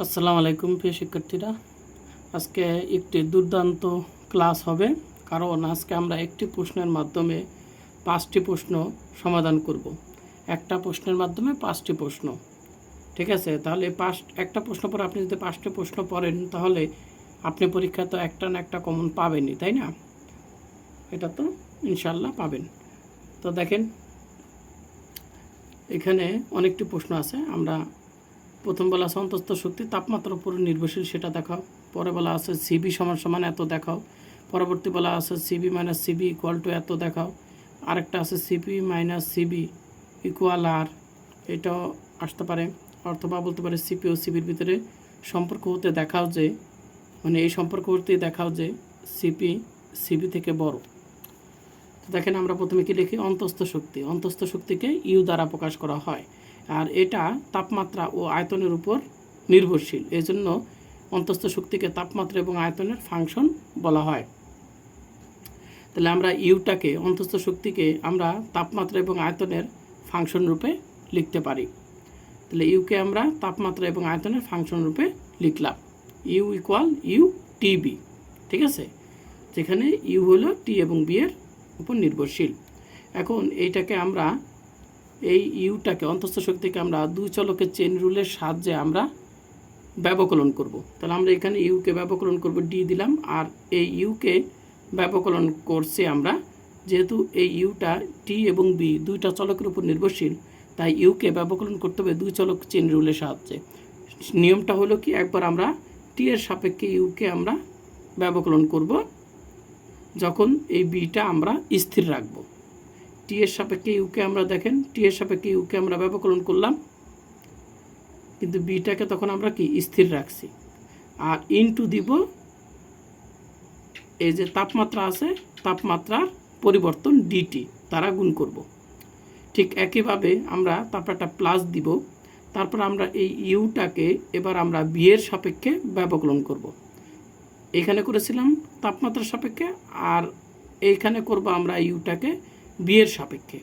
আসসালামু আলাইকুম প্রিয় শিক্ষার্থীরা। আজকে একটি দুর্দান্ত ক্লাস হবে, কারণ আজকে আমরা একটি প্রশ্নের মাধ্যমে পাঁচটি প্রশ্ন সমাধান করব। একটা প্রশ্নের মাধ্যমে পাঁচটি প্রশ্ন, ঠিক আছে? তাহলে পাঁচ, একটা প্রশ্ন পরে আপনি যদি পাঁচটি প্রশ্ন পড়েন, তাহলে আপনি পরীক্ষা তো একটা না একটা কমন পাবেনই, তাই না? এটা তো ইনশাল্লাহ পাবেন। তো দেখেন, এখানে অনেকটি প্রশ্ন আছে, আমরা প্রথম বলা আছে অন্তস্থ শক্তি তাপমাত্রার উপর নির্ভরশীল, সেটা দেখাও। পরে বলা আছে সিবি সমান সমান এত দেখাও। পরবর্তী বলা আছে CV minus CV equal to এত দেখাও। আরেকটা আছে CP minus CV equal R এটাও আসতে পারে। অথবা বলতে পারে সিপি ও সিবির ভিতরে সম্পর্ক হতে দেখাও যে মানে এই সম্পর্ক হতে দেখাও যে সিপি সিবি থেকে বড়। তো দেখেন আমরা প্রথমে কি লিখি? অন্তস্থ শক্তি। অন্তস্থ শক্তিকে ইউ দ্বারা প্রকাশ করা হয়। আর এটা তাপমাত্রা ও আয়তনের উপর নির্ভরশীল। এই জন্য অন্তস্থ শক্তিকে তাপমাত্রা এবং আয়তনের ফাংশন বলা হয়। তাহলে আমরা ইউটাকে, অন্তস্থ শক্তিকে আমরা তাপমাত্রা এবং আয়তনের ফাংশন রূপে লিখতে পারি। তাহলে ইউকে আমরা তাপমাত্রা এবং আয়তনের ফাংশন রূপে লিখলাম। ইউ ইকুয়াল ইউ টিবি, ঠিক আছে? যেখানে ইউ হলো টি এবং বি এর উপর নির্ভরশীল। এখন এইটাকে আমরা এই ইউটাকে অন্তস্থ শক্তিকে আমরা দুই চলকের চেন রুলের সাহায্যে আমরা ব্যবকলন করব। তাহলে আমরা এখানে ইউকে ব্যবকলন করব ডি দিলাম, আর এই ইউকে ব্যবকলন করছি আমরা, যেহেতু এই ইউটা টি এবং বি দুইটা চলকের উপর নির্ভরশীল, তাই ইউকে ব্যবকলন করতে হবে দুই চলক চেন রুলের সাহায্যে। নিয়মটা হলো কি, একবার আমরা টি এর সাপেক্ষে ইউকে আমরা ব্যবকলন করব, যখন এই বিটা আমরা স্থির রাখব। টি এর সাপেক্ষে ইউকে আমরা দেখেন টি এর সাপেক্ষে ইউকে আমরা ব্যবকলন করলাম। কিন্তু বিটাকে তখন আমরা কি? স্থির রাখছি। আর ইনটু দিব, এই যে তাপমাত্রা আছে, তাপমাত্রার পরিবর্তন ডিটি তারা গুণ করব। ঠিক একইভাবে আমরা একটা প্লাস দিব, তারপর আমরা এই ইউটাকে এবার আমরা বি এর সাপেক্ষে ব্যবকলন করব। এখানে করেছিলাম তাপমাত্রার সাপেক্ষে, আর এইখানে করব আমরা ইউটাকে বিয়ের সাপেক্ষে।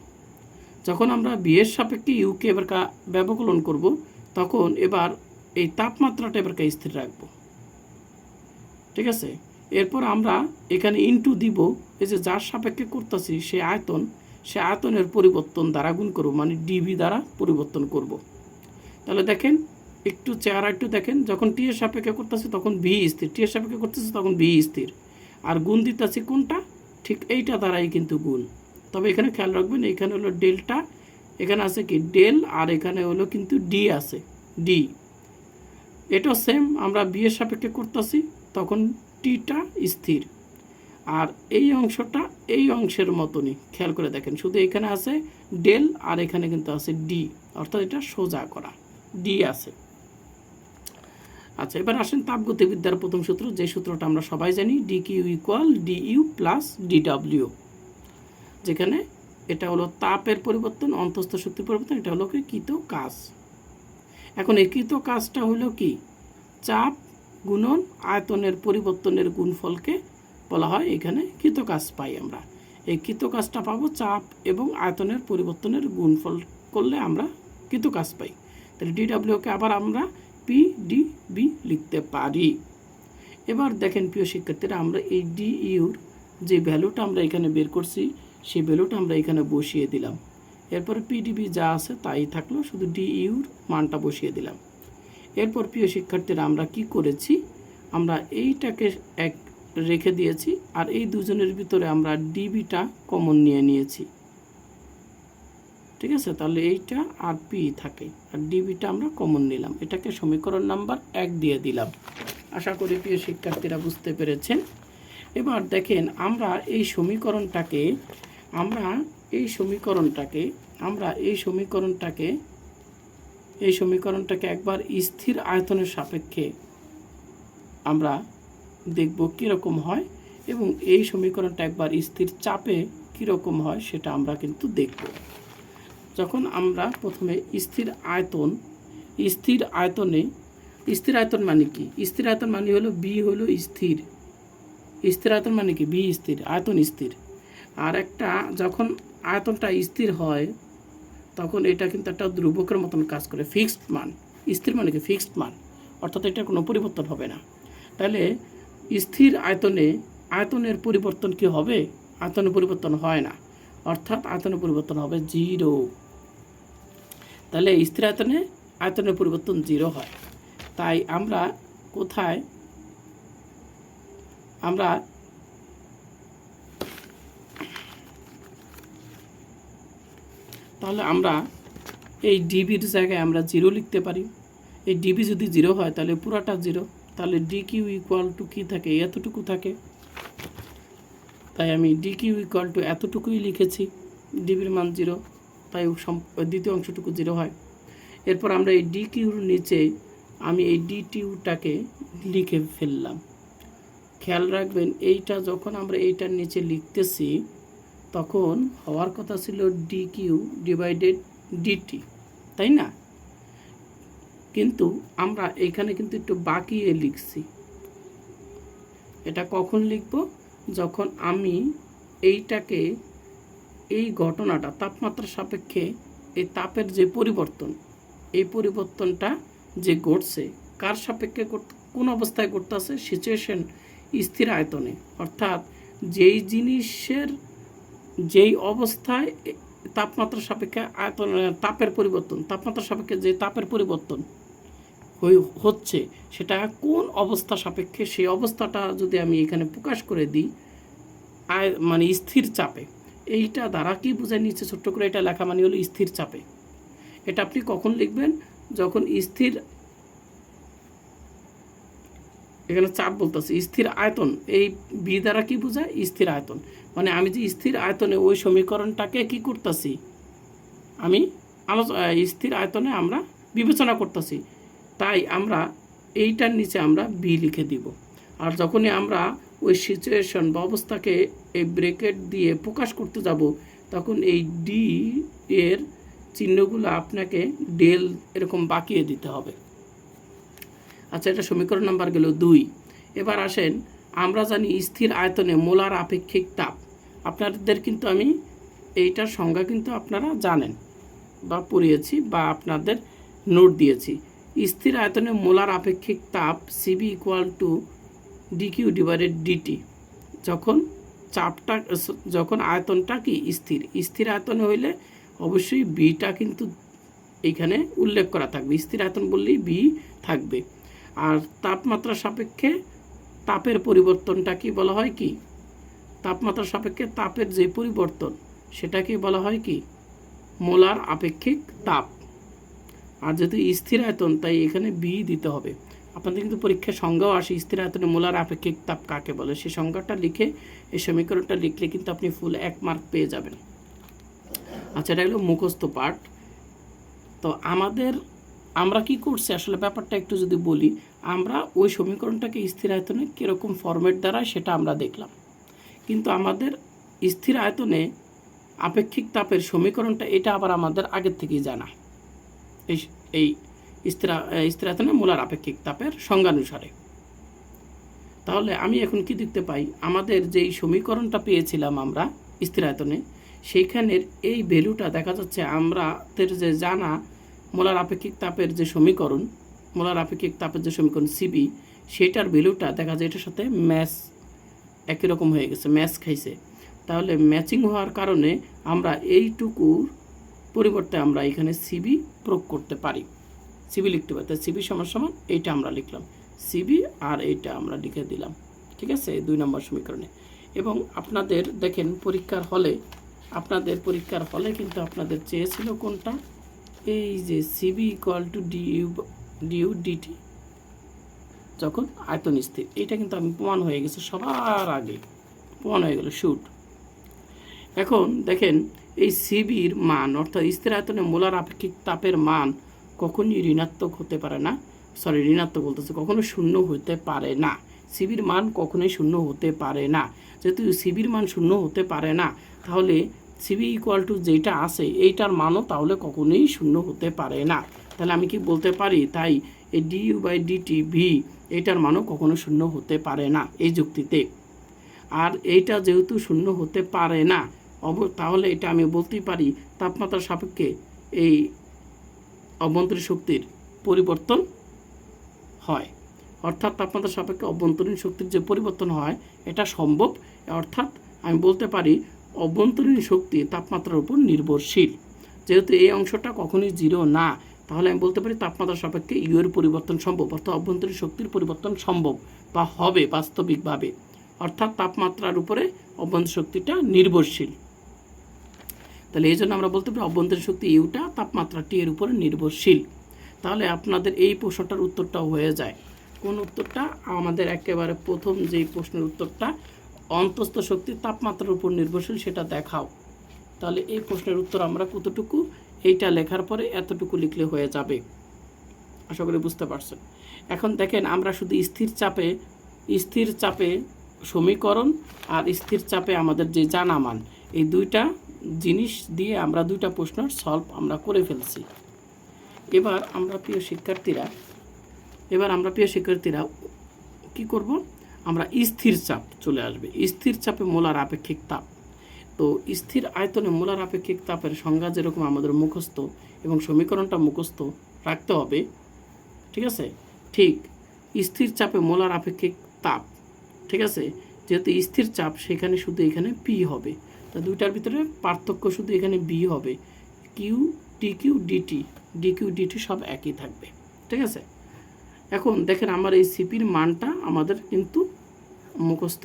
যখন আমরা বিয়ের সাপেক্ষে ইউকে এবার কা- ব্যবকলন করব, তখন এবার এই তাপমাত্রাটা এবার স্থির রাখব। ঠিক আছে? এরপর আমরা এখানে ইনটু দিব, এই যে যার সাপেক্ষে করতেছি সে আয়তন, সে আয়তনের পরিবর্তন দ্বারা গুণ করব মানে ডিবি দ্বারা পরিবর্তন করব। তাহলে দেখেন, একটু চেহারা একটু দেখেন, যখন টি এর সাপেক্ষে করতেছি তখন ভি স্থির টি এর সাপেক্ষে করতেছি তখন ভি স্থির। আর গুণ দিতেছি কোনটা? ঠিক এইটা দ্বারাই কিন্তু গুণ। তবে এখানে খেয়াল রাখবেন, এখানে হলো ডেলটা, এখানে আছে কি, ডেল, আর এখানে হলো কিন্তু ডি আছে ডি এটা সেম আমরা বি এর সাপেক্ষে করতেছি, তখন টিটা স্থির। আর এই অংশটা এই অংশের মতনই, খেয়াল করে দেখেন, শুধু এখানে আছে ডেল, আর এখানে কিন্তু আছে ডি অর্থাৎ এটা সোজা করা ডি আছে। আচ্ছা এবার আসেন তাপগতিবিদ্যার প্রথম সূত্র, যে সূত্রটা আমরা সবাই জানি D Q equal D U plus D W যেখানে এটা হলো তাপের পরিবর্তন, অন্তস্থ শক্তির পরিবর্তন, এটা হলো কি? কৃত কাজ। এখন এই কৃত কাজটা হলো কি? চাপ গুণন আয়তনের পরিবর্তনের গুণফলকে বলা হয়, এখানে কৃত কাজ পাই আমরা। এই কৃত কাজটা পাবো চাপ এবং আয়তনের পরিবর্তনের গুণফল করলে আমরা কৃত কাজ পাই। তাহলে ডিডাব্লিউকে আবার আমরা পি ডি বি লিখতে পারি। এবার দেখেন প্রিয় শিক্ষার্থীরা, আমরা এই ডি ইউর যে ভ্যালুটা আমরা এখানে বের করছি সেই ভ্যালুটা আমরা এখানে বসিয়ে দিলাম। এরপর পিডিবি যা আছে তাই থাকল, শুধু ডি ইউর মানটা বসিয়ে দিলাম। এরপর প্রিয় শিক্ষার্থীরা, আমরা কি করেছি? আমরা এইটাকে এক রেখে দিয়েছি আর এই দুজনের ভিতরে আমরা ডিবিটা কমন নিয়ে নিয়েছি। ঠিক আছে? তাহলে এইটা আর পি থাকে। আর ডিবিটা আমরা কমন নিলাম। এটাকে সমীকরণ নাম্বার এক দিয়ে দিলাম। আশা করি প্রিয় শিক্ষার্থীরা বুঝতে পেরেছেন। এবার দেখেন, আমরা এই সমীকরণটাকে আমরা এই সমীকরণটাকে, আমরা এই সমীকরণটাকে এই সমীকরণটাকে একবার স্থির আয়তনের সাপেক্ষে আমরা দেখব কীরকম হয় এবং এই সমীকরণটা একবার স্থির চাপে কীরকম হয় সেটা আমরা কিন্তু দেখব। যখন আমরা প্রথমে স্থির আয়তন, স্থির আয়তনে, স্থির আয়তন মানে কি? স্থির আয়তন মানে হলো বি হলো স্থির। স্থির আয়তন মানে কি? বি স্থির, আয়তন স্থির। আর একটা যখন আয়তনটা স্থির হয়, তখন এটা কিন্তু একটা ধ্রুবকের মতন কাজ করে ফিক্সড মান। স্থির মানে কি? ফিক্সড মান। অর্থাৎ এটার কোনো পরিবর্তন হবে না। তাহলে স্থির আয়তনে আয়তনের পরিবর্তন কি হবে? আয়তনের পরিবর্তন হয় না। অর্থাৎ আয়তনের পরিবর্তন হবে জিরো তাহলে স্থির আয়তনে আয়তনের পরিবর্তন জিরো হয়। তাই আমরা কোথায়, আমরা তাহলে আমরা এই ডিবির জায়গায় আমরা জিরো লিখতে পারি। এই ডিবি যদি জিরো হয়, তাহলে পুরাটা জিরো তাহলে ডি কিউ ইকুয়াল টু কী থাকে? এতটুকু থাকে। তাই আমি ডি কিউ ইকুয়াল টু এতটুকুই লিখেছি। ডিবির মান জিরো তাই দ্বিতীয় অংশটুকু জিরো হয়। এরপর আমরা এই ডি কিউর নিচে আমি এই ডি টিউটাকে লিখে ফেললাম। খেয়াল রাখবেন, এইটা যখন আমরা এইটার নিচে লিখতেছি তখন হওয়ার কথা ছিল ডি কিউ ডিভাইডেড ডিটি তাই না? কিন্তু আমরা এখানে কিন্তু একটু বাকিয়ে লিখছি। এটা কখন লিখব? যখন আমি এইটাকে, এই ঘটনাটা তাপমাত্রা সাপেক্ষে এই তাপের যে পরিবর্তন, এই পরিবর্তনটা যে ঘটছে, কার সাপেক্ষে কোন অবস্থায় ঘটতেছে? সিচুয়েশন স্থির আয়তনে। অর্থাৎ যেই জিনিসের যেই অবস্থায় তাপমাত্রা সাপেক্ষে আয়তন তাপের পরিবর্তন, তাপমাত্রা সাপেক্ষে যে তাপের পরিবর্তন হচ্ছে, সেটা কোন অবস্থা সাপেক্ষে, সেই অবস্থাটা যদি আমি এখানে প্রকাশ করে দিই, আয় মানে স্থির চাপে, এইটা দ্বারা কি বোঝায় নিচ্ছে ছোট্ট করে, এটা লেখা মানে হলো স্থির চাপে। এটা আপনি কখন লিখবেন? যখন স্থির এখানে চাপ বলতেছে, স্থির আয়তন। এই বি দ্বারা কি বোঝায়? স্থির আয়তন। মানে আমি যে স্থির আয়তনে ওই সমীকরণটাকে কি করতেছি? আমি আলোচনা স্থির আয়তনে আমরা বিবেচনা করতেছি। তাই আমরা এইটার নিচে আমরা বি লিখে দিব। আর যখনই আমরা ওই সিচুয়েশন বা অবস্থাকে এই ব্রেকেট দিয়ে প্রকাশ করতে যাব, তখন এই ডি এর চিহ্নগুলো আপনাকে ডেল এরকম বাঁকিয়ে দিতে হবে। আচ্ছা এটা সমীকরণ নাম্বার গেল দুই। এবার আসেন, আমরা জানি স্থির আয়তনে মোলার আপেক্ষিক তাপ। আপনাদের কিন্তু আমি এইটার সংজ্ঞা কিন্তু আপনারা জানেন বা পড়িয়েছি বা আপনাদের নোট দিয়েছি। স্থির আয়তনে মোলার আপেক্ষিক তাপ CV equal to DQ divided DT যখন চাপটা, যখন আয়তনটা কি? স্থির। স্থির আয়তনে হইলে অবশ্যই বিটা কিন্তু এইখানে উল্লেখ করা থাকবে। স্থির আয়তন বললেই বি থাকবে। আর তাপমাত্রা সাপেক্ষে তাপের পরিবর্তনটা কি বলা হয় কি? তাপমাত্রা সাপেক্ষে তাপের যে পরিবর্তন সেটাকে বলা হয় কি? মোলার আপেক্ষিক তাপ। আর যেহেতু স্থির আয়তন, তাই এখানে বি দিতে হবে। আপনাদের কিন্তু পরীক্ষার সংজ্ঞাও আসে, স্থির আয়তনে মোলার আপেক্ষিক তাপ কাকে বলে? সেই সংজ্ঞাটা লিখে, এই সমীকরণটা লিখলে কিন্তু আপনি ফুল এক মার্ক পেয়ে যাবেন। আচ্ছা এটা হলো মুখস্থ পাঠ। তো আমাদের আমরা কি করছি? আসলে ব্যাপারটা একটু যদি বলি, আমরা ওই সমীকরণটাকে স্থির আয়তনে কীরকম ফরম্যাট দ্বারা সেটা আমরা দেখলাম। কিন্তু আমাদের স্থির আয়তনে আপেক্ষিক তাপের সমীকরণটা এটা আবার আমাদের আগের থেকেই জানা। এই এই স্থির স্থির আয়তনে মোলার আপেক্ষিক তাপের সংজ্ঞানুসারে। তাহলে আমি এখন কি দেখতে পাই? আমাদের যেই সমীকরণটা পেয়েছিলাম আমরা স্থির আয়তনে, সেইখানের এই ভ্যালুটা দেখা যাচ্ছে আমাদের যে জানা মোলার আপেক্ষিক তাপের যে সমীকরণ, মোলার আপেক্ষিক তাপের যে সমীকরণ সিবি সেটার ভ্যালুটা দেখা যায় এটার সাথে ম্যাচ একই রকম হয়ে গেছে ম্যাচ খাইছে। তাহলে ম্যাচিং হওয়ার কারণে আমরা এইটুকুর পরিবর্তে আমরা এখানে সিবি প্রয়োগ করতে পারি। সিবি লিখতে পারি। তাই সিবি সমান সমান এইটা আমরা লিখলাম। সিবি আর এইটা আমরা লিখে দিলাম। ঠিক আছে? দুই নম্বর সমীকরণে। এবং আপনাদের দেখেন পরীক্ষার হলে, আপনাদের পরীক্ষার হলে কিন্তু আপনাদের চেয়েছিল কোনটা? এই যে CV equal to DU DU DT যখন আয়তন স্থির। এটা কিন্তু আমি প্রমাণ হয়ে গেছে সবার আগে। প্রমাণ হয়ে গেল শুট এখন দেখেন, এই সিবির মান, অর্থাৎ স্থির আয়তনে মোলার আপেক্ষিক তাপের মান কখনই ঋণাত্মক হতে পারে না। সরি ঋণাত্মক বলতেছে, কখনো শূন্য হতে পারে না। সিবির মান কখনোই শূন্য হতে পারে না। যেহেতু সিবির মান শূন্য হতে পারে না, তাহলে সিবি ইকুয়াল টু যেটা আছে, এইটার মানও তাহলে কখনোই শূন্য হতে পারে না। তাহলে আমি কি বলতে পারি? তাই এই ডিইউ বাই ডিটি ভি এইটার মানও কখনো শূন্য হতে পারে না এই যুক্তিতে। আর এইটা যেহেতু শূন্য হতে পারে না, অব তাহলে এটা আমি বলতেই পারি তাপমাত্রার সাপেক্ষে এই অভ্যন্তরীণ শক্তির পরিবর্তন হয়। অর্থাৎ তাপমাত্রা সাপেক্ষে অভ্যন্তরীণ শক্তির যে পরিবর্তন হয়, এটা সম্ভব। অর্থাৎ আমি বলতে পারি অভ্যন্তরীণ শক্তি তাপমাত্রার উপর নির্ভরশীল। যেহেতু এই অংশটা কখনোই জিরো না, তাহলে আমি বলতে পারি তাপমাত্রা সাপেক্ষে ইউ এর পরিবর্তন সম্ভব, অর্থাৎ অভ্যন্তরীণ শক্তির পরিবর্তন সম্ভব বা হবে বাস্তবিকভাবে। অর্থাৎ তাপমাত্রার উপরে অভ্যন্তরীণ শক্তিটা নির্ভরশীল। তাহলে এই জন্য আমরা বলতে পারি অভ্যন্তরীণ শক্তি ইউটা তাপমাত্রা টি এর উপরে নির্ভরশীল। তাহলে আপনাদের এই প্রশ্নটার উত্তরটাও হয়ে যায়। কোন উত্তরটা? আমাদের একেবারে প্রথম যেই প্রশ্নের উত্তরটা অন্তস্থ শক্তি তাপমাত্রার উপর নির্ভরশীল, সেটা দেখাও। তাহলে এই প্রশ্নের উত্তর আমরা কতটুকু? এইটা লেখার পরে এতটুকু লিখলে হয়ে যাবে। আশা করি বুঝতে পারছেন। এখন দেখেন, আমরা শুধু স্থির চাপে স্থির চাপে সমীকরণ আর স্থির চাপে আমাদের যে জানা মান এই দুইটা জিনিস দিয়ে আমরা দুইটা প্রশ্নের সলভ আমরা করে ফেলছি। এবার আমরা প্রিয় শিক্ষার্থীরা, এবার আমরা প্রিয় শিক্ষার্থীরা কি করব? আমরা স্থির চাপ চলে আসবে। স্থির চাপে মোলার আপেক্ষিক তাপ। তো স্থির আয়তনে মোলার আপেক্ষিক তাপের সংজ্ঞা যেরকম আমাদের মুখস্থ এবং সমীকরণটা মুখস্থ রাখতে হবে, ঠিক আছে? ঠিক, স্থির চাপে মোলার আপেক্ষিক তাপ, ঠিক আছে? যেহেতু স্থির চাপ, সেখানে শুধু এখানে পি হবে। তা দুইটার ভিতরে পার্থক্য শুধু এখানে বি হবে। Q T Q DT D Q DT সব একই থাকবে, ঠিক আছে? এখন দেখেন আমার এই সিপির মানটা আমাদের কিন্তু মুখস্থ।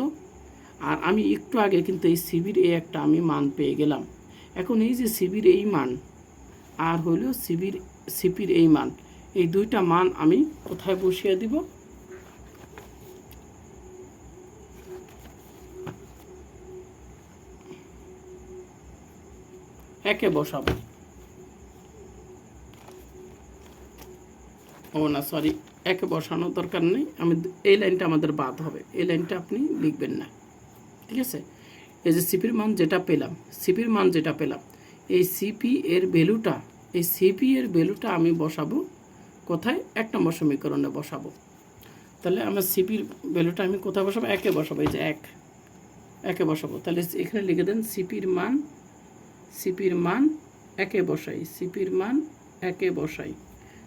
আর আমি একটু আগে কিন্তু এই সিবির এই একটা আমি মান পেয়ে গেলাম। এখন এই যে সিবির এই মান, আর হইল সিবির সিপির এই মান, এই দুইটা মান আমি কোথায় বসিয়ে দিব? একে বসাবো। ও না সরি একে বসানোর দরকার নেই। আমি এই লাইনটা আমাদের বাদ হবে। এই লাইনটা আপনি লিখবেন না। ঠিক আছে? এই যে সিপির মান যেটা পেলাম সিপির মান যেটা পেলাম, এই সিপি এর ভ্যালুটা, এই সিপি এর ভ্যালুটা আমি বসাবো কোথায়? এক নম্বর সমীকরণে বসাবো। তাহলে আমার সিপির ভ্যালুটা আমি কোথায় বসাবো? একে বসাবো, এই যে এক। একে বসাবো। তাহলে এখানে লিখে দেন সিপির মান সিপির মান একে বসাই সিপির মান একে বসাই।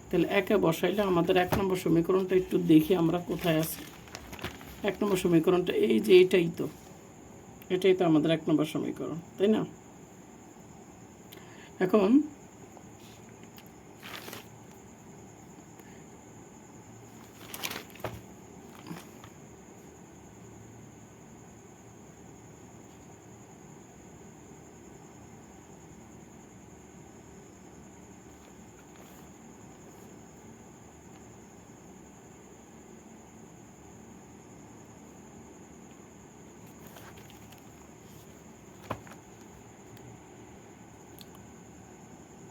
তাহলে একে বসাইলে আমাদের এক নম্বর সমীকরণটা একটু দেখি আমরা কোথায় আছি। এক নম্বর সমীকরণটা এই যে এটাই তো। এটাই তো আমাদের এক নম্বর সমীকরণ, তাই না? এখন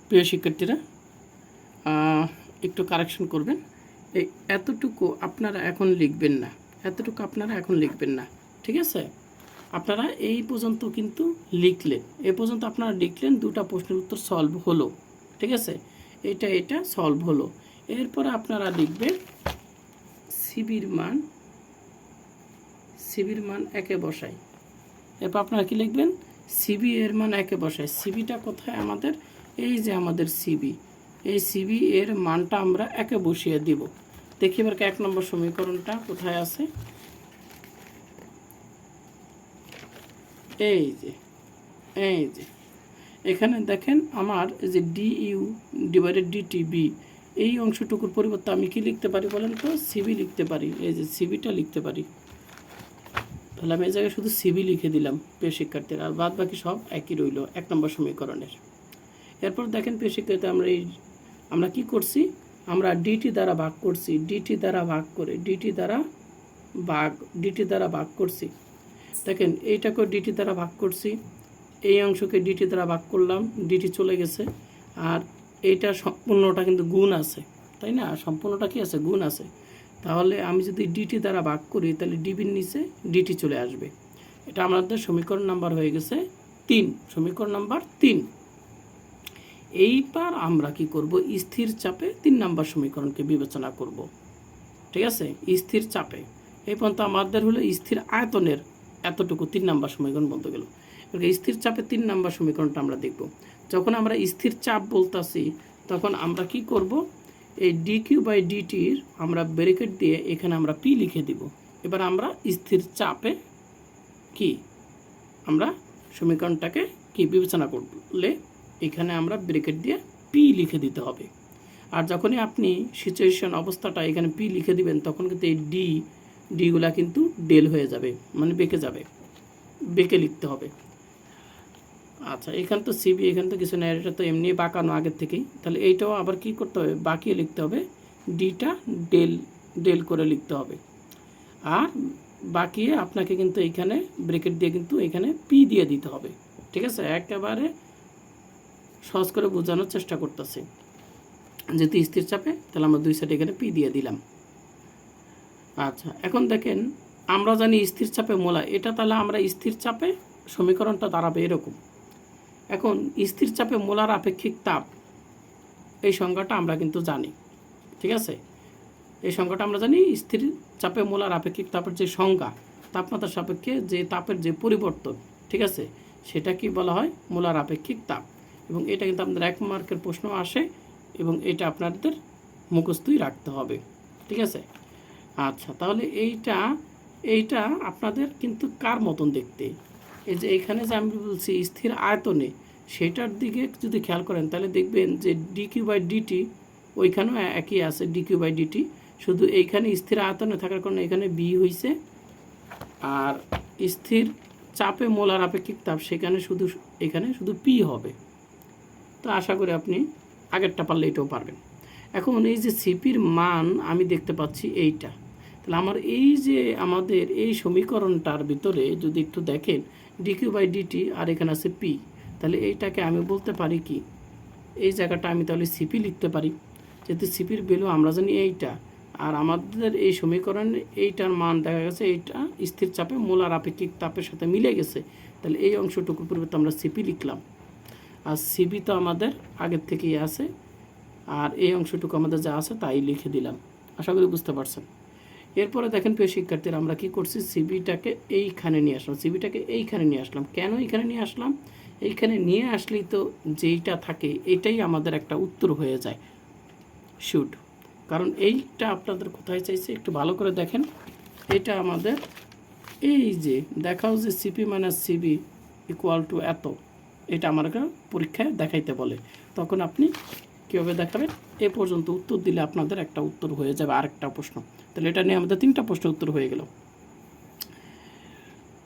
প্রিয় শিক্ষার্থীরা একটু কারেকশন করবেন। এই এতটুকু আপনারা এখন লিখবেন না। এতটুকু আপনারা এখন লিখবেন না। ঠিক আছে? আপনারা এই পর্যন্ত কিন্তু লিখলেন। এই পর্যন্ত আপনারা লিখলেন, দুটা প্রশ্নের উত্তর সলভ হলো। ঠিক আছে? এটা এটা সলভ হলো। এরপরে আপনারা লিখবেন, সিবির মান সিবির মান একে বসাই। এরপর আপনারা কি লিখবেন? সিবি এর মান একে বসাই। সিবিটা কোথায়? আমাদের এই যে আমাদের সিবি এই সিবি এর মানটা আমরা একে বসিয়ে দিব। দেখি এবার এক নম্বর সমীকরণটা কোথায় আছে? এই যে এই যে। এখানে দেখেন আমার যে ডি ইউ ডিভাইডেড ডিটিবি এই অংশটুকুর পরিবর্তে আমি কি লিখতে পারি বলেন তো? সিবি লিখতে পারি, এই যে সিবিটা লিখতে পারি। তাহলে আমি এই জায়গায় শুধু সিবি লিখে দিলাম, প্রিয় শিক্ষার্থীরা, আর বাদ বাকি সব একই রইল, এক নম্বর সমীকরণের। এরপর দেখেন শিক্ষার্থী আমরা এই আমরা কি করছি? আমরা ডিটি দ্বারা ভাগ করছি। ডিটি দ্বারা ভাগ করে ডিটি দ্বারা ভাগ ডিটি দ্বারা ভাগ করছি। দেখেন এইটাকে ডিটি দ্বারা ভাগ করছি। এই অংশকে ডিটি দ্বারা ভাগ করলাম ডিটি চলে গেছে। আর এইটা সম্পূর্ণটা কিন্তু গুণ আছে, তাই না? সম্পূর্ণটা কি আছে? গুণ আছে। তাহলে আমি যদি ডিটি দ্বারা ভাগ করি, তাহলে ডিবির নিচে ডিটি চলে আসবে। এটা আমাদের সমীকরণ নাম্বার হয়ে গেছে তিন। সমীকরণ নাম্বার তিন। এইবার আমরা কি করব? স্থির চাপে তিন নাম্বার সমীকরণকে বিবেচনা করব। ঠিক আছে? স্থির চাপে। এই পর্যন্ত আমাদের হলো স্থির আয়তনের এতটুকু তিন নাম্বার সমীকরণ বলতে গেল। স্থির চাপে তিন নাম্বার সমীকরণটা আমরা দেখব। যখন আমরা স্থির চাপ বলতাছি, তখন আমরা কি করব? এই ডি কিউ বাই ডিটির আমরা ব্রেকেট দিয়ে এখানে আমরা পি লিখে দিব। এবার আমরা স্থির চাপে কি? আমরা সমীকরণটাকে কি? বিবেচনা করলে এখানে আমরা ব্রেকেট দিয়ে পি লিখে দিতে হবে। আর যখনই আপনি সিচুয়েশন অবস্থাটা এখানে পি লিখে দিবেন, তখন কিন্তু এই ডি ডিগুলা কিন্তু ডেল হয়ে যাবে মানে বেঁকে যাবে। বেঁকে লিখতে হবে। আচ্ছা এখান তো সিবি এখান তো কিছু নেই, এটা তো এমনি বাঁকানো আগের থেকেই। তাহলে এইটাও আবার কি করতে হবে? বাঁকিয়ে লিখতে হবে। ডিটা ডেল ডেল করে লিখতে হবে। আর বাকিয়ে আপনাকে কিন্তু এইখানে ব্রেকেট দিয়ে কিন্তু এখানে পি দিয়ে দিতে হবে। ঠিক আছে? একেবারে সহজ করে বোঝানোর চেষ্টা করতেছি। যেহেতু স্থির চাপে, তাহলে আমরা দুই সাইডে এখানে পি দিয়ে দিলাম। আচ্ছা এখন দেখেন, আমরা জানি স্থির চাপে মোলা, এটা তাহলে আমরা স্থির চাপে সমীকরণটা দাঁড়াবে এরকম। এখন স্থির চাপে মোলার আপেক্ষিক তাপ, এই সংজ্ঞাটা আমরা কিন্তু জানি, ঠিক আছে? এই সংজ্ঞাটা আমরা জানি স্থির চাপে মোলার আপেক্ষিক তাপের যে সংজ্ঞা, তাপমাত্রার সাপেক্ষে যে তাপের যে পরিবর্তন, ঠিক আছে? সেটা কি বলা হয়? মোলার আপেক্ষিক তাপ। এবং এটা কিন্তু আপনাদের এক মার্কের প্রশ্ন আসে এবং এটা আপনাদের মুখস্থই রাখতে হবে। ঠিক আছে? আচ্ছা তাহলে এইটা এইটা আপনাদের কিন্তু কার মতন দেখতে? এই যে এখানে যে আমি বলছি স্থির আয়তনে, সেটার দিকে যদি খেয়াল করেন, তাহলে দেখবেন যে ডি কিউ বাই ডিটি ওইখানেও একই আছে ডি কিউ বাই ডিটি শুধু এইখানে স্থির আয়তনে থাকার কারণে এখানে বি হয়েছে আর স্থির চাপে মোলার আপেক্ষিক তাপ সেখানে শুধু, এখানে শুধু পি হবে। তো আশা করি আপনি আগেরটা পারলে এটাও পারবেন। এখন এই যে সিপির মান আমি দেখতে পাচ্ছি এইটা। তাহলে আমার এই যে আমাদের এই সমীকরণটার ভিতরে যদি একটু দেখেন ডিকিউ বাই ডিটি আর এখানে আছে পি তাহলে এইটাকে আমি বলতে পারি কি, এই জায়গাটা আমি তাহলে সিপি লিখতে পারি। যেহেতু সিপির ভ্যালু আমরা জানি এইটা, আর আমাদের এই সমীকরণে এইটার মান দেখা গেছে, এইটা স্থির চাপে মোলার আপেক্ষিক তাপের সাথে মিলে গেছে। তাহলে এই অংশটুকুর পরিবর্তে আমরা সিপি লিখলাম। আর সিবি তো আমাদের আগের থেকেই আছে। আর এই অংশটুকু আমাদের যা আছে তাই লিখে দিলাম। আশা করি বুঝতে পারছেন। এরপরে দেখেন প্রিয় শিক্ষার্থীরা, আমরা কি করছি? সিবিটাকে এইখানে নিয়ে আসলাম। সিবিটাকে এইখানে নিয়ে আসলাম। কেন এইখানে নিয়ে আসলাম? এইখানে নিয়ে আসলেই তো যেইটা থাকে, এটাই আমাদের একটা উত্তর হয়ে যায়। শুট কারণ এইটা আপনাদের কোথায় চাইছে? একটু ভালো করে দেখেন। এটা আমাদের, এই যে দেখাও যে CP minus CV equal to এত। এটা আমাকে পরীক্ষায় দেখাইতে বলে। তখন আপনি কীভাবে দেখাবেন? এ পর্যন্ত উত্তর দিলে আপনাদের একটা উত্তর হয়ে যাবে আরেকটা প্রশ্ন। তাহলে এটা নিয়ে আমাদের তিনটা প্রশ্ন উত্তর হয়ে গেল।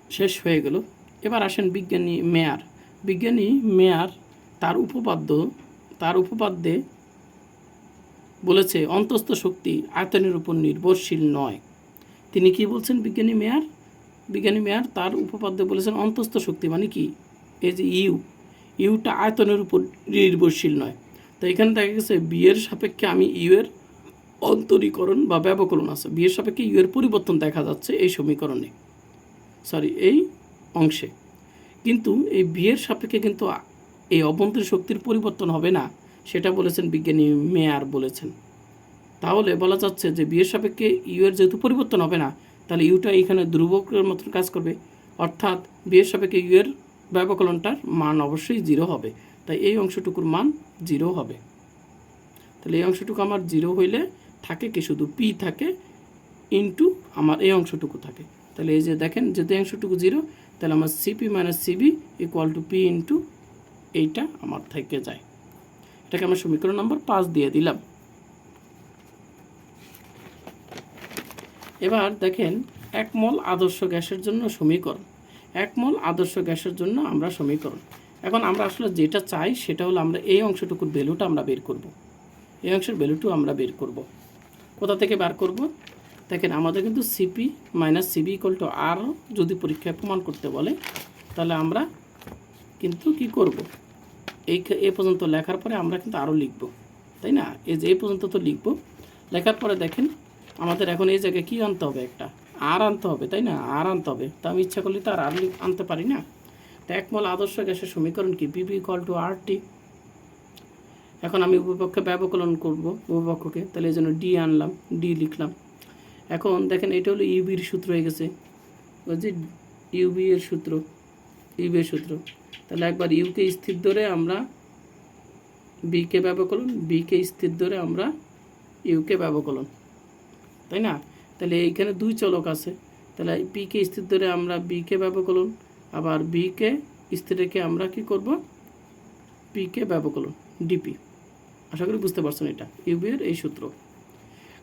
শেষ হয়ে গেল। এবার আসেন বিজ্ঞানী মেয়ার। বিজ্ঞানী মেয়ার তার উপপাদ্য, তার উপপাদ্যে বলেছে, অন্তস্থ শক্তি আয়তনের উপর নির্ভরশীল নয়। তিনি কি বলছেন বিজ্ঞানী মেয়ার? বিজ্ঞানী মেয়ার তার উপপাদ্যে বলেছেন, অন্তস্থ শক্তি মানে কি? এই যে ইউ ইউটা আয়তনের উপর নির্ভরশীল নয়। তো এখানে দেখা গেছে বিয়ের সাপেক্ষে আমি ইউ এর অন্তরীকরণ বা ব্যবকরণ আছে। বিয়ের সাপেক্ষে ইউ এর পরিবর্তন দেখা যাচ্ছে এই সমীকরণে। সরি এই অংশে। কিন্তু এই বিয়ের সাপেক্ষে কিন্তু এই অভ্যন্তরীণ শক্তির পরিবর্তন হবে না, সেটা বলেছেন বিজ্ঞানী মেয়ার বলেছেন। তাহলে বলা যাচ্ছে যে বিয়ের সাপেক্ষে ইউ এর যেহেতু পরিবর্তন হবে না, তাহলে ইউটা এখানে ধ্রুবকের মতন কাজ করবে। অর্থাৎ বিয়ের সাপেক্ষে ইউ এর ব্যবকলনটার মান অবশ্যই জিরো হবে। তাই এই অংশটুকুর মান জিরো হবে। তাহলে এই অংশটুকু আমার জিরো হইলে থাকে কি? শুধু পি থাকে ইন্টু আমার এই অংশটুকু থাকে। তাহলে এই যে দেখেন, যদি অংশটুকু জিরো তাহলে আমার CP minus CV equal to P into এইটা আমার থেকে যায়। এটাকে আমরা সমীকরণ নম্বর পাঁচ দিয়ে দিলাম। এবার দেখেন, এক মল আদর্শ গ্যাসের জন্য সমীকরণ। এক মল আদর্শ গ্যাসের জন্য আমরা সমীকরণ এখন আমরা আসলে যেটা চাই সেটা হলো আমরা এই অংশটুকুর ভ্যালুটা আমরা বের করব। এই অংশের ভ্যালুটু আমরা বের করব। কোথা থেকে বার করব দেখেন আমাদের কিন্তু CP minus CV equal to R যদি পরীক্ষায় প্রমাণ করতে বলে, তাহলে আমরা কিন্তু কি করব। এই এ পর্যন্ত লেখার পরে আমরা কিন্তু আরও লিখব, তাই না এই যে এই পর্যন্ত তো লিখব, লেখার পরে দেখেন আমাদের এখন এই জায়গায় কী আনতে হবে একটা আর আনতে হবে, তাই না? আর আনতে হবে। তো আমি ইচ্ছা করলে তো আর আর আনতে পারি না। তো একমল আদর্শ গ্যাসের সমীকরণ কি? বিবি ইকল টু আর টি এখন আমি উপপক্ষে ব্যবকলন করব উপপক্ষকে, তাহলে এই জন্য ডি আনলাম ডি লিখলাম। এখন দেখেন এটা হলো ইউবির সূত্র হয়ে গেছে। বলছি ইউবি এর সূত্র ইউবি এর সূত্র। তাহলে একবার ইউকে স্থির ধরে আমরা বিকে ব্যবকলন বিকে স্থির ধরে আমরা ইউকে ব্যবকলন। তাই না? তাহলে এইখানে দুই চলক আছে। তাহলে পিকে স্থির ধরে আমরা বিকে ব্যবকলন আবার বিকে স্থির রেখে আমরা কি করব? পিকে ব্যবকলন ডিপি আশা করি বুঝতে পারছেন এটা। ইউবির এই সূত্র।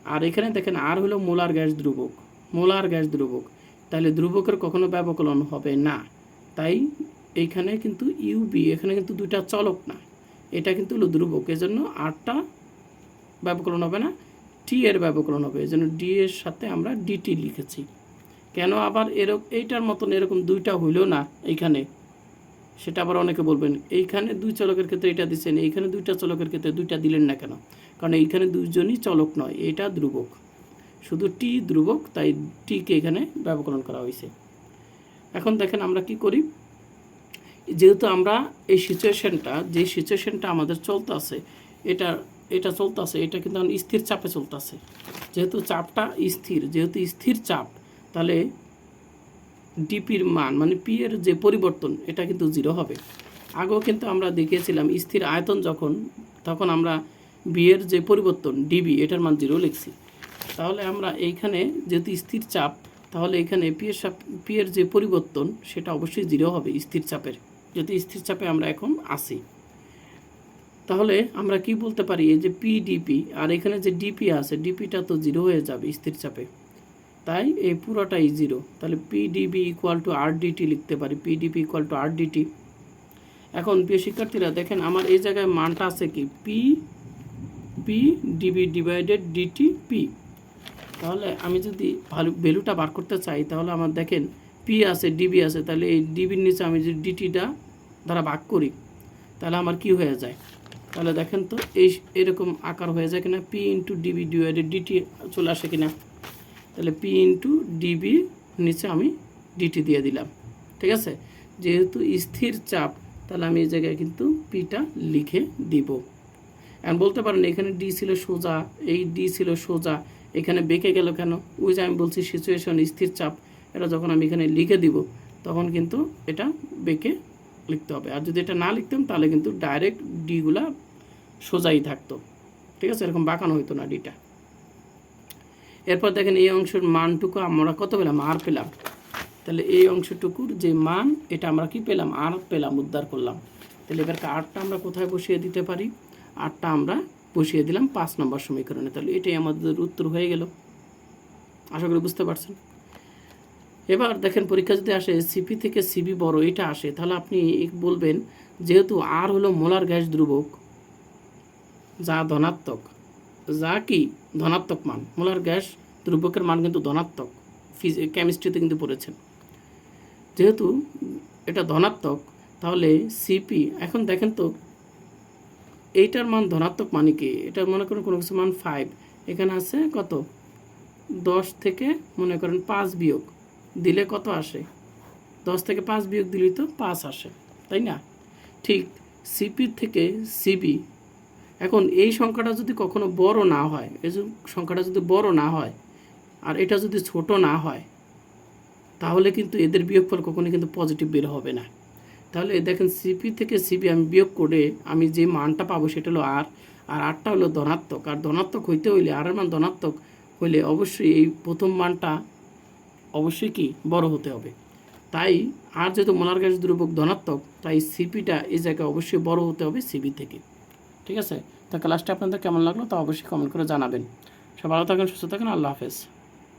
আর এখানে দেখেন আর হলো মোলার গ্যাস ধ্রুবক। মোলার গ্যাস ধ্রুবক। তাহলে ধ্রুবকের কখনো ব্যবকলন হবে না। তাই এইখানে কিন্তু ইউবি এখানে কিন্তু দুইটা চলক না। এটা কিন্তু হলো ধ্রুবক। এজন্য আটটা ব্যবকলন হবে না। টি এর ব্যবকলন হবে এজন্য ডি এর সাথে আমরা ডিটি লিখেছি। কেন আবার এরকম এইটার মতন এরকম দুইটা হইল না এইখানে? সেটা আবার অনেকে বলবেন, এইখানে দুই চলকের ক্ষেত্রে এটা দিচ্ছেন, এইখানে দুইটা চলকের ক্ষেত্রে দুইটা দিলেন না কেন? কারণ এইখানে দুইজনই চলক নয়, এটা ধ্রুবক। শুধু টি ধ্রুবক, তাই টিকে এখানে ব্যবকরণ করা হয়েছে এখন দেখেন আমরা কি করি? যেহেতু আমরা এই সিচুয়েশনটা যে সিচুয়েশনটা আমাদের চলতে আছে এটা এটা চলতেছে, এটা কিন্তু এখন স্থির চাপে চলতেছে। যেহেতু চাপটা স্থির, যেহেতু স্থির চাপ, তাহলে ডিপির মান মানে পি এর যে পরিবর্তন, এটা কিন্তু জিরো হবে। আগেও কিন্তু আমরা দেখিয়েছিলাম, স্থির আয়তন যখন, তখন আমরা বি এর যে পরিবর্তন ডিবি এটার মান জিরো লিখছি। তাহলে আমরা এইখানে যেহেতু স্থির চাপ, তাহলে এখানে পি এর চাপ পি এর যে পরিবর্তন, সেটা অবশ্যই জিরো হবে স্থির চাপের। যদি স্থির চাপে আমরা এখন আসি তাহলে আমরা কি বলতে পারি? এই যে পিডিপি আর এখানে যে ডিপি আছে ডিপিটা তো জিরো হয়ে যাবে স্থির চাপে। তাই এই পুরোটাই জিরো তাহলে PDB equal to R DT লিখতে পারি। PDP equal to R DT এখন প্রিয় শিক্ষার্থীরা, দেখেন আমার এই জায়গায় মানটা আছে কি? P P DB divided DT P তাহলে আমি যদি ভ্যালু, ভ্যালুটা বার করতে চাই, তাহলে আমার দেখেন পি আছে ডিবি আছে। তাহলে এই ডিবির নিচে আমি যদি ডিটিটা দ্বারা ভাগ করি, তাহলে আমার কি হয়ে যায়? তাহলে দেখেন তো, এই এরকম আকার হয়ে যায় কিনা? P into DB divided DT চলে আসে কিনা? তাহলে পি ইন্টু ডিবি নিচে আমি ডিটি দিয়ে দিলাম, ঠিক আছে? যেহেতু স্থির চাপ, তাহলে আমি এই জায়গায় কিন্তু পিটা লিখে দিব। এখন বলতে পারেন এখানে ডি ছিল সোজা, এই ডি ছিল সোজা, এখানে বেঁকে গেল কেন? ওই যে আমি বলছি সিচুয়েশন স্থির চাপ, এটা যখন আমি এখানে লিখে দিব, তখন কিন্তু এটা বেঁকে লিখতে হবে। আর যদি এটা না লিখতাম, তাহলে কিন্তু ডাইরেক্ট ডিগুলা সোজাই থাকতো। ঠিক আছে? এরকম বাঁকানো হইতো না ডিটা এরপর দেখেন এই অংশের মানটুকু আমরা কত পেলাম? আর পেলাম। তাহলে এই অংশটুকুর যে মান, এটা আমরা কি পেলাম? আর পেলাম, উদ্ধার করলাম। তাহলে এবার আটটা আমরা কোথায় বসিয়ে দিতে পারি? আটটা আমরা বসিয়ে দিলাম পাঁচ নম্বর সমীকরণে। তাহলে এটাই আমাদের উত্তর হয়ে গেল। আশা করি বুঝতে পারছেন? এবার দেখেন পরীক্ষা যদি আসে সিপি থেকে সিবি বড় এটা আসে, তাহলে আপনি বলবেন, যেহেতু আর হলো মোলার গ্যাস ধ্রুবক যা ধনাত্মক। যা কি? ধনাত্মক মান। মোলার গ্যাস ধ্রুবকের মান কিন্তু ধনাত্মক। কেমিস্ট্রিতে কিন্তু পড়েছেন। যেহেতু এটা ধনাত্মক, তাহলে সিপি এখন দেখেন তো, এইটার মান ধনাত্মক মানে কি? এটা মনে করেন কোনো কিছু মান ফাইভ এখানে আছে কত? দশ থেকে মনে করেন পাঁচ বিয়োগ। দিলে কত আসে? দশ থেকে পাঁচ বিয়োগ দিলেই তো পাঁচ আসে। তাই না? ঠিক সিপি থেকে সিবি এখন এই সংখ্যাটা যদি কখনো বড় না হয়, এই সংখ্যাটা যদি বড় না হয় আর এটা যদি ছোট না হয়, তাহলে কিন্তু এদের বিয়োগফল কখনো কিন্তু পজিটিভ বের হবে না। তাহলে দেখেন সিপি থেকে সিপি আমি বিয়োগ করে আমি যে মানটা পাবো সেটা হলো আর আর আরটা হলো ধনাত্মক। আর ধনাত্মক হইতে হইলে আরের মান ধনাত্মক হইলে অবশ্যই এই প্রথম মানটা অবশ্যই কি বড় হতে হবে। তাই আর যেহেতু মোলার গ্যাস ধ্রুবক ধনাত্মক, তাই সিপিটা এই জায়গায় অবশ্যই বড় হতে হবে সিবি থেকে। ঠিক আছে? তো ক্লাসটা আপনাদের কেমন লাগল তা অবশ্যই কমেন্ট করে জানাবেন। সব ভালো থাকেন সুস্থ থাকেন আল্লাহ হাফেজ।